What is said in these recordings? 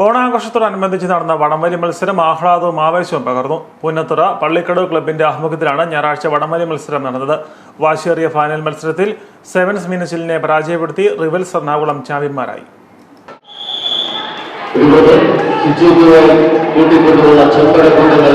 ഓണാഘോഷത്തോടനുബന്ധിച്ച് നടന്ന വടംവലി മത്സരം ആഹ്ലാദവും ആവേശവും പകർന്നു. പുന്നത്തുറ പള്ളിക്കടവ് ക്ലബിന്റെ ആഭിമുഖ്യത്തിലാണ് ഞായറാഴ്ച വടംവലി മത്സരം നടന്നത്. വാശിയേറിയ ഫൈനൽ മത്സരത്തിൽ സെവൻസ് മീനച്ചിലിനെ പരാജയപ്പെടുത്തി റിവൽസ് എറണാകുളം ചാമ്പ്യന്മാരായി. ഇതുപോലെ ശുചിത്വമായി കൂട്ടിക്കൊണ്ടുള്ള ചെമ്പടക്കൂട്ടങ്ങൾ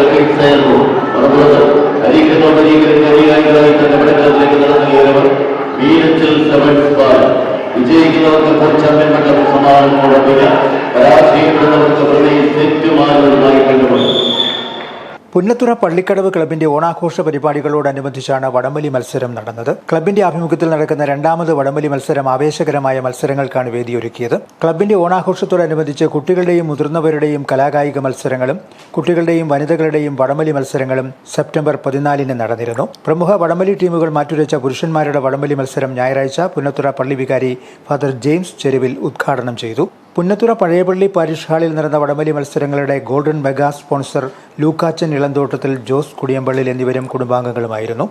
പുന്നത്തുറ പള്ളിക്കടവ് ക്ലബിന്റെ ഓണാഘോഷ പരിപാടികളോടനുബന്ധിച്ചാണ് വടംവലി മത്സരം നടന്നത്. ക്ലബിന്റെ ആഭിമുഖ്യത്തിൽ നടക്കുന്ന രണ്ടാമത് വടംവലി മത്സരം ആവേശകരമായ മത്സരങ്ങൾക്കാണ് വേദിയൊരുക്കിയത്. ക്ലബിന്റെ ഓണാഘോഷത്തോടനുബന്ധിച്ച് കുട്ടികളുടെയും മുതിർന്നവരുടെയും കലാകായിക മത്സരങ്ങളും കുട്ടികളുടെയും വനിതകളുടെയും വടംവലി മത്സരങ്ങളും സെപ്റ്റംബർ പതിനാലിന് നടന്നിരുന്നു. പ്രമുഖ വടംവലി ടീമുകൾ മാറ്റുരച്ച പുരുഷന്മാരുടെ വടംവലി മത്സരം ഞായറാഴ്ച പുന്നത്തുറ പള്ളി വികാരി ഫാദർ ജെയിംസ് ചെരുവിൽ ഉദ്ഘാടനം ചെയ്തു. പുന്നത്തുറ പഴയപള്ളി പാരിഷ് ഹാളിൽ നടന്ന വടമലി മത്സരങ്ങളുടെ golden mega sponsor Lukachan Elanthottathil Jose Kudiyampallil എന്നിവരും കുടുംബാംഗങ്ങളുമായിരുന്നു.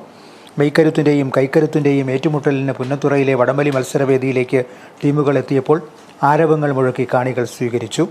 മെയ്ക്കരുത്തിന്റെയും കൈക്കരുത്തിന്റെയും ഏറ്റുമുട്ടലിന് പുന്നത്തുറയിലെ വടമലി മത്സരവേദിയിലേക്ക് ടീമുകൾ എത്തിയപ്പോൾ ആരവങ്ങൾ മുഴക്കി കാണികൾ സ്വീകരിച്ചു.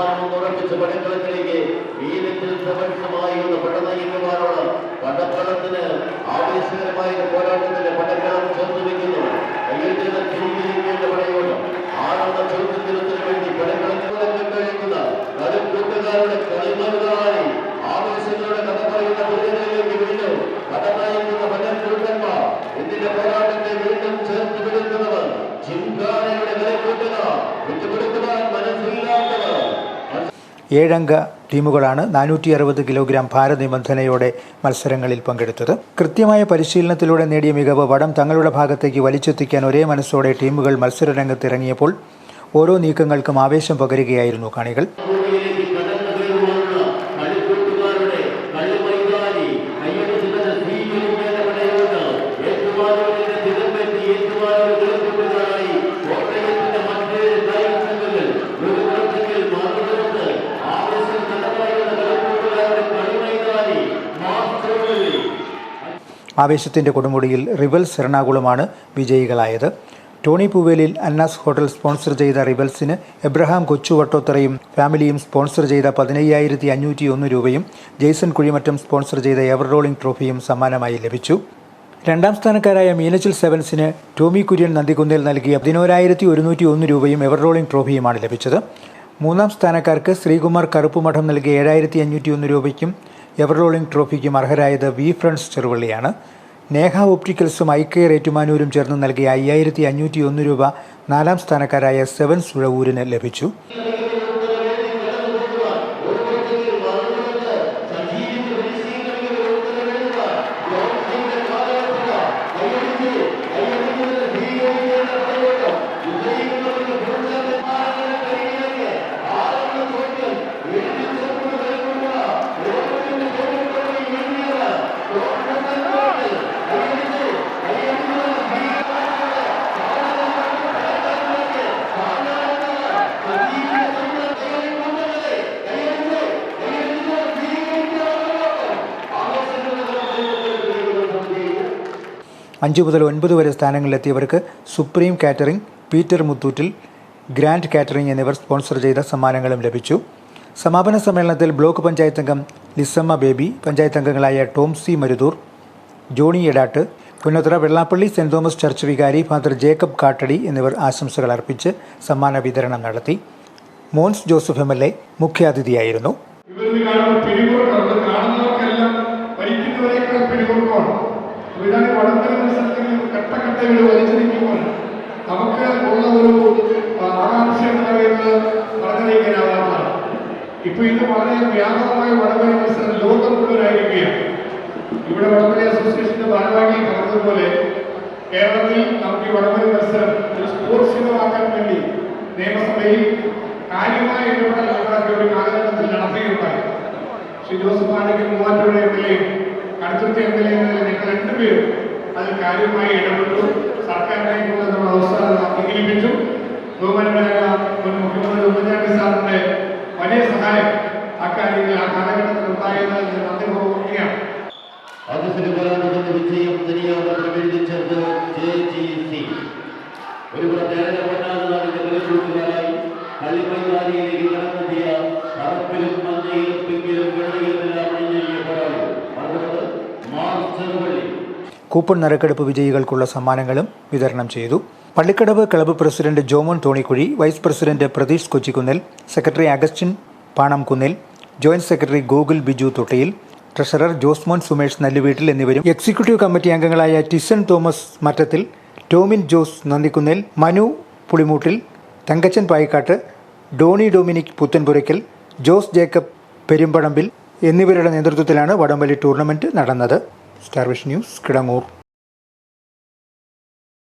സമ്മാനം ഉറപ്പിച്ച് പടക്കളത്തിലേക്ക് വീരത്തിൽ പ്രപഞ്ചമായി ഒന്ന് പടനയിക്കുവാനുള്ള പടക്കളത്തിന് ആവേശകരമായ പോരാട്ടത്തിന്റെ പടക്കളം ചേർത്ത് വെക്കുന്നു. വേണ്ടി ഇതിന്റെ പോരാട്ടത്തെ ചേർത്ത് പിടിക്കുന്നവർ ചിന്താനയുടെ വിലക്കൂട്ടുക മനസ്സില്ലാത്തവർ ഏഴംഗ ടീമുകളാണ് നാനൂറ്റി അറുപത് കിലോഗ്രാം ഭാരനിബന്ധനയോടെ മത്സരങ്ങളിൽ പങ്കെടുത്തത്. കൃത്യമായ പരിശീലനത്തിലൂടെ നേടിയ മികവ് വടം തങ്ങളുടെ ഭാഗത്തേക്ക് വലിച്ചെത്തിക്കാൻ ഒരേ മനസ്സോടെ ടീമുകൾ മത്സരരംഗത്തിറങ്ങിയപ്പോൾ ഓരോ നീക്കങ്ങൾക്കും ആവേശം പകരുകയായിരുന്നു കാണികൾ. ആവേശത്തിന്റെ കൊടുമുടിയിൽ റിവൽസ് എറണാകുളമാണ് വിജയികളായത്. Tony Poovelil Annas hotel sponsor ചെയ്ത റിവൽസിന് എബ്രഹാം കൊച്ചു വട്ടോത്തറയും ഫാമിലിയും സ്പോൺസർ ചെയ്ത പതിനയ്യായിരത്തി അഞ്ഞൂറ്റി ഒന്ന് രൂപയും ജെയ്സൺ കുഴിമറ്റം സ്പോൺസർ ചെയ്ത എവർ റോളിംഗ് ട്രോഫിയും സമ്മാനമായി ലഭിച്ചു. രണ്ടാം സ്ഥാനക്കാരായ മീനച്ചിൽ സെവൻസിന് ടോമി കുര്യൻ നന്ദികുന്നിൽ നൽകിയ പതിനോരായിരത്തി ഒരുന്നൂറ്റി ഒന്ന് രൂപയും എവർ റോളിംഗ് ട്രോഫിയുമാണ് ലഭിച്ചത്. മൂന്നാം സ്ഥാനക്കാർക്ക് ശ്രീകുമാർ കറുപ്പുമഠം നൽകിയ ഏഴായിരത്തി അഞ്ഞൂറ്റി ഒന്ന് രൂപയ്ക്കും എവർ റോളിംഗ് ട്രോഫിക്കും അർഹരായത് വി ഫ്രണ്ട്സ് ചെറുവള്ളിയാണ്. നേഹ ഒപ്റ്റിക്കൽസും കെയർ ഏറ്റുമാനൂരും ചേർന്ന് നൽകിയ അയ്യായിരത്തി അഞ്ഞൂറ്റി ഒന്ന് രൂപ നാലാം സ്ഥാനക്കാരായ സെവൻസ് ഉഴവൂരിന് ലഭിച്ചു. അഞ്ച് മുതൽ ഒൻപത് വരെ സ്ഥാനങ്ങളിലെത്തിയവർക്ക് supreme catering Peter Muthoottil grand catering എന്നിവർ സ്പോൺസർ ചെയ്ത സമ്മാനങ്ങളും ലഭിച്ചു. സമാപന സമ്മേളനത്തിൽ ബ്ലോക്ക് പഞ്ചായത്ത് അംഗം ലിസമ്മ ബേബി പഞ്ചായത്ത് അംഗങ്ങളായ Tom C Maruthoor Johnny Edattu Punnathra Vellappally saint Thomas church വികാരി ഫാദർ ജേക്കബ് കാട്ടടി എന്നിവർ ആശംസകൾ അർപ്പിച്ച് സമ്മാന വിതരണം നടത്തി. Mons Joseph M L A മുഖ്യാതിഥിയായിരുന്നു. വടക്കൻ മത്സരത്തിൽ കട്ടക്കട്ടയിൽ വലിച്ചു നിൽക്കുമ്പോൾ നമുക്ക് ഉള്ള ഒരു ആകാംക്ഷ എന്ന് പറയുന്നത് പറഞ്ഞറിയിക്കാനാവാത്തതാണ് ഇപ്പൊ ഇത് വളരെ വ്യാപകമായ വടക്കൻ മത്സരം ലോകം മുഴുവനായിരിക്കുകയാണ്. ഇവിടെ വടക്കൻ അസോസിയേഷന്റെ ഭാരവാഹി പറഞ്ഞതുപോലെ കേരളത്തിൽ നമുക്ക് ഈ വടക്കൻ മത്സരം ഒരു സ്പോർട്സ് ഇനമാക്കാൻ വേണ്ടി നിയമസഭയിൽ കാര്യമായ ഇടപെടൽ നടത്തിയ ഒരു കാലഘട്ടത്തിൽ നടത്തിയിട്ടുണ്ടായി. ശ്രീ ജോസഫ് ആണെങ്കിൽ മൂവാറ്റുപുഴ എം എൽ എയും രണ്ടുപേരും അത് കാര്യമായി ഇടപെട്ടു. സർക്കാരിനേക്കുള്ള നമ്മുടെ അവസരം അംഗീകരിപ്പിച്ചു. മുഖ്യമന്ത്രി ഉമ്മൻചാണ്ടി സാറിന്റെ വലിയ സഹായം അക്കാര്യത്തിൽ ആ കാലഘട്ടത്തിൽ ഉണ്ടായത് അദ്ദേഹം അതിന് പോരാട്ടത്തിന്റെ വിജയം ജി സി. ഒരു പ്രത്യേക നാടിന്റെ കളിക്കൂട്ടുകാരായി കളിമൈതാനിയിലേക്ക് കടന്നെത്തിയ കറുപ്പിലും മഞ്ഞയിലും പിങ്കിലും വെള്ളയിലുമെല്ലാം അണിഞ്ഞൊരുങ്ങിയ പോരാളി അതുകൊണ്ട് മാസ്റ്റർ വഴി കൂപ്പൺ നറുക്കെടുപ്പ് വിജയികൾക്കുള്ള സമ്മാനങ്ങളും വിതരണം ചെയ്തു. Pallikkadavu club president Jomon Thonikkuzhi vice president Pratheesh Kochikkunnil secretary Augustine Panamkunnil joint secretary Gokul Biju Thottiyil treasurer Josemon Sumesh Nalluveettil എന്നിവരും എക്സിക്യൂട്ടീവ് കമ്മിറ്റി അംഗങ്ങളായ Tison Thomas Mattathil Tomin Jose Nandikkunnil Manu Pulimoottil Thankachan Payikkattu Dony Dominic Puthenpurakkal Jose Jacob Perumpadampil എന്നിവരുടെ നേതൃത്വത്തിലാണ് വടംവലി tournament നടന്നത്. Star vision news Kidangoor.